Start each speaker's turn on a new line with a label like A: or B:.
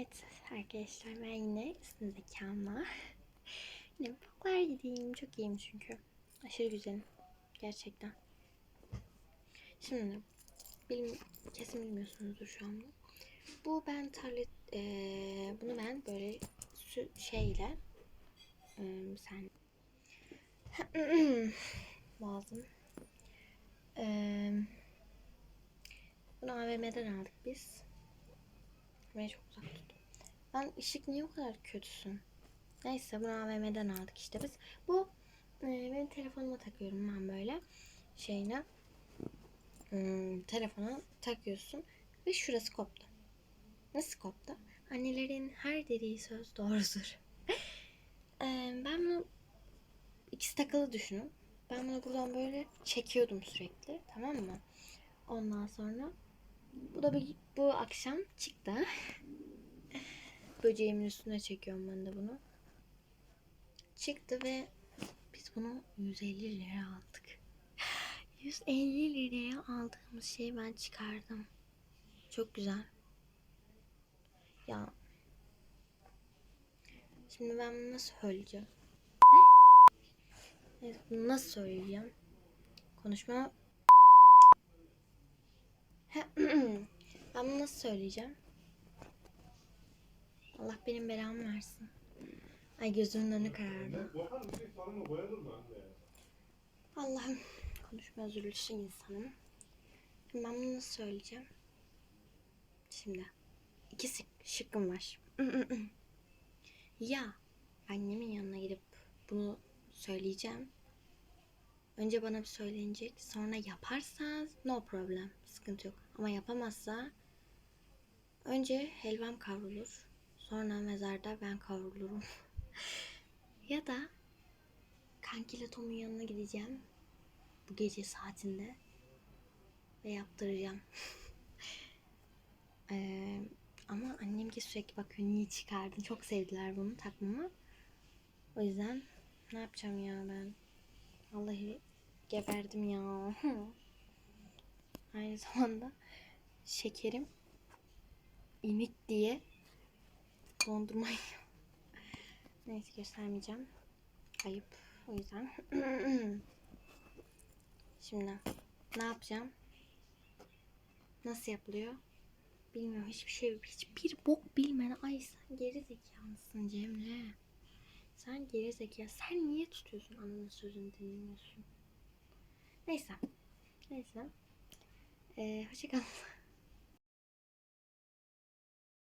A: Evet arkadaşlar ben yine üstün zekamla yine boklar yediğim çok iyiyim çünkü. Aşırı güzelim. Gerçekten. Şimdi bilim, kesin bilmiyorsunuzdur şu anda. Bu ben tarlet eee, bunu ben böyle sü, şeyle eee, sen boğazım Eee bunu AVM'den aldık biz. Beni çok uzak tut. Ben ışık niye o kadar kötüsün? Neyse bunu AVM'den aldık işte biz. Bu e, benim telefonuma takıyorum ben böyle şeyine. Hmm, telefona takıyorsun ve şurası koptu. Nasıl koptu? Annelerin her dediği söz doğrudur. E, ben bunu ikisi takılı düşünün. Ben bunu buradan böyle çekiyordum sürekli. Tamam mı? Ondan sonra bu da bir, bu akşam çıktı. Böceğimin üstüne çekiyorum ben de bunu. Çıktı ve biz bunu 150 lira aldık. 150 liraya aldığımız şeyi ben çıkardım. Çok güzel. Ya. Şimdi ben bunu nasıl söyleyeceğim? Evet, bunu nasıl söyleyeceğim? Konuşma ben bunu nasıl söyleyeceğim? Allah benim belamı versin. Ay gözümün önü karardı.
B: Anne?
A: Allah'ım konuşma özürlüsü insanım. Ben bunu nasıl söyleyeceğim? Şimdi iki şık- şıkkım var. ya annemin yanına gidip bunu söyleyeceğim. Önce bana bir söylenecek. Sonra yaparsa no problem. Sıkıntı yok. Ama yapamazsa önce helvam kavrulur. Sonra mezarda ben kavrulurum. ya da kankile Tom'un yanına gideceğim. Bu gece saatinde. Ve yaptıracağım. Ee, ama annem ki sürekli bakıyor niye çıkardın. Çok sevdiler bunu takmamı. O yüzden ne yapacağım ya ben? Vallahi geberdim ya. Aynı zamanda şekerim inik diye dondurma yiyorum. Neyse göstermeyeceğim. Ayıp. O yüzden. Şimdi ne yapacağım? Nasıl yapılıyor? Bilmiyorum. Hiçbir şey, hiçbir bok bilmeden. Ay sen geri zekalısın Cemre. Sen geri zekalı. Sen niye tutuyorsun ananın sözünü dinlemiyorsun? Neyse. Neyse. Ee, hoşçakalın.